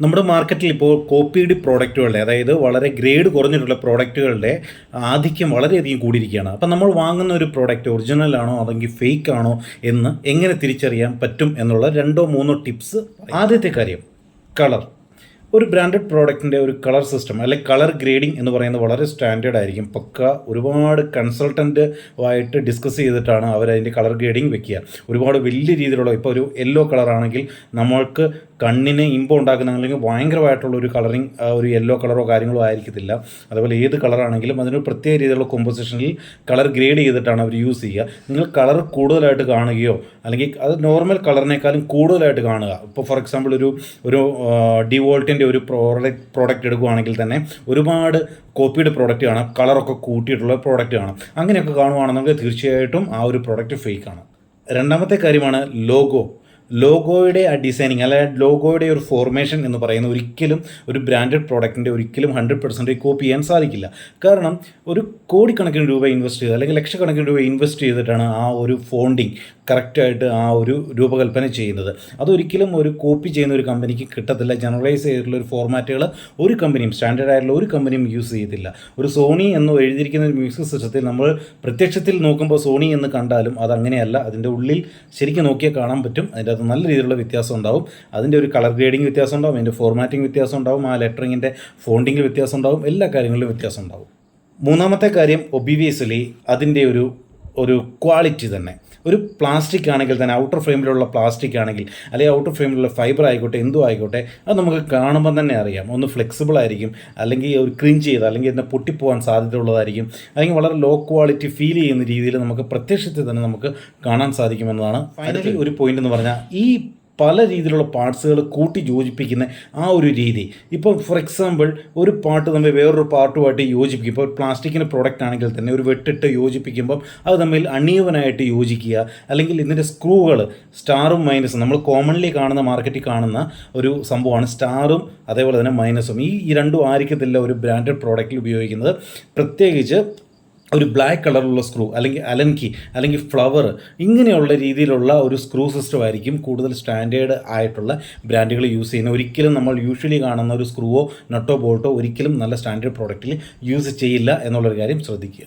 നമ്മുടെ മാർക്കറ്റിൽ ഇപ്പോൾ കോപ്പീഡ് പ്രോഡക്റ്റുകളുടെ അതായത് വളരെ ഗ്രേഡ് കുറഞ്ഞിട്ടുള്ള പ്രോഡക്റ്റുകളുടെ ആധിക്യം വളരെയധികം കൂടിയിരിക്കുകയാണ്. അപ്പം നമ്മൾ വാങ്ങുന്ന ഒരു പ്രോഡക്റ്റ് ഒറിജിനൽ ആണോ അല്ലെങ്കിൽ ഫേക്ക് ആണോ എന്ന് എങ്ങനെ തിരിച്ചറിയാൻ പറ്റും എന്നുള്ള രണ്ടോ മൂന്നോ ടിപ്സ് ആദ്യത്തെ കാര്യം കളർ ഒരു ബ്രാൻഡഡ് പ്രോഡക്റ്റിന്റെ ഒരു കളർ സിസ്റ്റം അല്ലെങ്കിൽ കളർ ഗ്രേഡിംഗ് എന്ന് പറയുന്നത് വളരെ സ്റ്റാൻഡേർഡ് ആയിരിക്കും. പക്ക ഒരുപാട് കൺസൾട്ടന്റ് ആയിട്ട് ഡിസ്കസ് ചെയ്തിട്ടാണ് അവർ അതിന്റെ കളർ ഗ്രേഡിംഗ് വെക്കുക. ഒരുപാട് വലിയ രീതിയിലുള്ള ഇപ്പോൾ ഒരു യെല്ലോ കളറാണെങ്കിൽ നമ്മൾക്ക് കണ്ണിന് ഇമ്പം ഉണ്ടാക്കുന്ന അല്ലെങ്കിൽ ഭയങ്കരമായിട്ടുള്ള ഒരു കളറിങ് ഒരു യെല്ലോ കളറോ കാര്യങ്ങളോ ആയിരിക്കത്തില്ല. അതുപോലെ ഏത് കളറാണെങ്കിലും അതിന് പ്രത്യേക രീതിയിലുള്ള കോമ്പോസിഷനിൽ കളർ ഗ്രേഡ് ചെയ്തിട്ടാണ് അവർ യൂസ് ചെയ്യുക. നിങ്ങൾ കളർ കൂടുതലായിട്ട് കാണുകയോ അല്ലെങ്കിൽ അത് നോർമൽ കളറിനേക്കാളും കൂടുതലായിട്ട് കാണുക. ഇപ്പോൾ ഫോർ എക്സാമ്പിൾ ഒരു ഒരു ഡിവോൾട്ടിന്റെ ഒരു പ്രോഡക്റ്റ് പ്രോഡക്റ്റ് എടുക്കുകയാണെങ്കിൽ തന്നെ ഒരുപാട് കോപ്പിയുടെ പ്രോഡക്റ്റ് കാണാം കളറൊക്കെ കൂട്ടിയിട്ടുള്ള പ്രോഡക്റ്റ് കാണാം. അങ്ങനെയൊക്കെ കാണുവാണെന്നുണ്ടെങ്കിൽ തീർച്ചയായിട്ടും ആ ഒരു പ്രോഡക്റ്റ് ഫേക്ക് ആണ്. രണ്ടാമത്തെ കാര്യമാണ് ലോഗോ ലോഗോയുടെ ആ ഡിസൈനിങ് അല്ലെ ലോഗോയുടെ ഒരു ഫോർമേഷൻ എന്ന് പറയുന്ന ഒരിക്കലും ഒരു ബ്രാൻഡഡ് പ്രോഡക്റ്റിന്റെ ഒരിക്കലും ഹൺഡ്രഡ് പെർസെന്റേജ് കോപ്പി ചെയ്യാൻ സാധിക്കില്ല. കാരണം ഒരു കോടിക്കണക്കിന് രൂപ ഇൻവെസ്റ്റ് ചെയ്ത് അല്ലെങ്കിൽ ലക്ഷക്കണക്കിന് രൂപ ഇൻവെസ്റ്റ് ചെയ്തിട്ടാണ് ആ ഒരു ഫോണ്ടിങ് കറക്റ്റായിട്ട് ആ ഒരു രൂപകൽപ്പന ചെയ്യുന്നത്. അതൊരിക്കലും ഒരു കോപ്പി ചെയ്യുന്ന ഒരു കമ്പനിക്ക് കിട്ടത്തില്ല. ജനറലൈസ് ചെയ്തിട്ടുള്ള ഒരു ഫോർമാറ്റുകൾ ഒരു കമ്പനിയും സ്റ്റാൻഡേർഡ് ആയിട്ടുള്ള ഒരു കമ്പനിയും യൂസ് ചെയ്യത്തില്ല. ഒരു സോണി എന്ന് എഴുതിയിരിക്കുന്ന ഒരു മ്യൂസിക് സിസ്റ്റത്തിൽ നമ്മൾ പ്രത്യക്ഷത്തിൽ നോക്കുമ്പോൾ സോണി എന്ന് കണ്ടാലും അത് അങ്ങനെയല്ല അതിന്റെ ഉള്ളിൽ ശരിക്കും നോക്കിയാൽ കാണാൻ പറ്റും. അതിന്റെ അത് നല്ല രീതിയിലുള്ള വ്യത്യാസം ഉണ്ടാവും. അതിന്റെ ഒരു കളർ ഗ്രേഡിംഗ് വ്യത്യാസം ഉണ്ടാവും. അതിന്റെ ഫോർമാറ്റിംഗ് വ്യത്യാസം ഉണ്ടാവും. ആ ലെറ്ററിങ്ങിന്റെ ഫോണ്ടിങ്ങിൽ വ്യത്യാസം ഉണ്ടാവും. എല്ലാ കാര്യങ്ങളിലും വ്യത്യാസം ഉണ്ടാവും. മൂന്നാമത്തെ കാര്യം ഒബിവിയസ്ലി അതിന്റെ ഒരു ഒരു ക്വാളിറ്റി തന്നെ. ഒരു പ്ലാസ്റ്റിക് ആണെങ്കിൽ തന്നെ ഔട്ടർ ഫ്രെയിമിലുള്ള പ്ലാസ്റ്റിക് ആണെങ്കിൽ അല്ലെങ്കിൽ ഔട്ടർ ഫ്രെയിമിലുള്ള ഫൈബർ ആയിക്കോട്ടെ എന്തോ ആയിക്കോട്ടെ അത് നമുക്ക് കാണുമ്പോൾ തന്നെ അറിയാം. ഒന്ന് ഫ്ലെക്സിബിൾ ആയിരിക്കും അല്ലെങ്കിൽ ഒരു ക്രിഞ്ച് ചെയ്ത് അല്ലെങ്കിൽ ഇതിനെ പൊട്ടിപ്പോകാൻ സാധ്യതയുള്ളതായിരിക്കും അല്ലെങ്കിൽ വളരെ ലോ ക്വാളിറ്റി ഫീൽ ചെയ്യുന്ന രീതിയിൽ നമുക്ക് പ്രത്യക്ഷത്തിൽ തന്നെ നമുക്ക് കാണാൻ സാധിക്കുമെന്നതാണ് ഫൈനലി ഒരു പോയിന്റ് എന്ന് പറഞ്ഞാൽ ഈ പല രീതിയിലുള്ള പാർട്സുകൾ കൂട്ടി യോജിപ്പിക്കുന്ന ആ ഒരു രീതി. ഇപ്പോൾ ഫോർ എക്സാമ്പിൾ ഒരു പാട്ട് തമ്മിൽ വേറൊരു പാർട്ടുമായിട്ട് യോജിപ്പിക്കും. ഇപ്പോൾ പ്ലാസ്റ്റിക്കിന്റെ പ്രോഡക്റ്റ് ആണെങ്കിൽ തന്നെ ഒരു വെട്ടിട്ട് യോജിപ്പിക്കുമ്പം അത് തമ്മിൽ അണീവനായിട്ട് യോജിക്കുക. അല്ലെങ്കിൽ ഇതിന്റെ സ്ക്രൂകൾ സ്റ്റാറും മൈനസും നമ്മൾ കോമൺലി കാണുന്ന മാർക്കറ്റിൽ കാണുന്ന ഒരു സംഭവമാണ് സ്റ്റാറും അതേപോലെ തന്നെ മൈനസും ഈ രണ്ടും ആയിരിക്കത്തില്ല ഒരു ബ്രാൻഡഡ് പ്രോഡക്റ്റിൽ ഉപയോഗിക്കുന്നത്. പ്രത്യേകിച്ച് ഒരു ബ്ലാക്ക് കളറുള്ള സ്ക്രൂ അല്ലെങ്കിൽ അലൻകി അല്ലെങ്കിൽ ഫ്ലവർ ഇങ്ങനെയുള്ള രീതിയിലുള്ള ഒരു സ്ക്രൂ സിസ്റ്റം ആയിരിക്കും കൂടുതൽ സ്റ്റാൻഡേർഡ് ആയിട്ടുള്ള ബ്രാൻഡുകൾ യൂസ് ചെയ്യുന്നത്. ഒരിക്കലും നമ്മൾ യൂഷ്വലി കാണുന്ന ഒരു സ്ക്രൂവോ നട്ടോ ബോൾട്ടോ ഒരിക്കലും നല്ല സ്റ്റാൻഡേർഡ് പ്രോഡക്റ്റിൽ യൂസ് ചെയ്യില്ല എന്നുള്ളൊരു കാര്യം ശ്രദ്ധിക്കുക.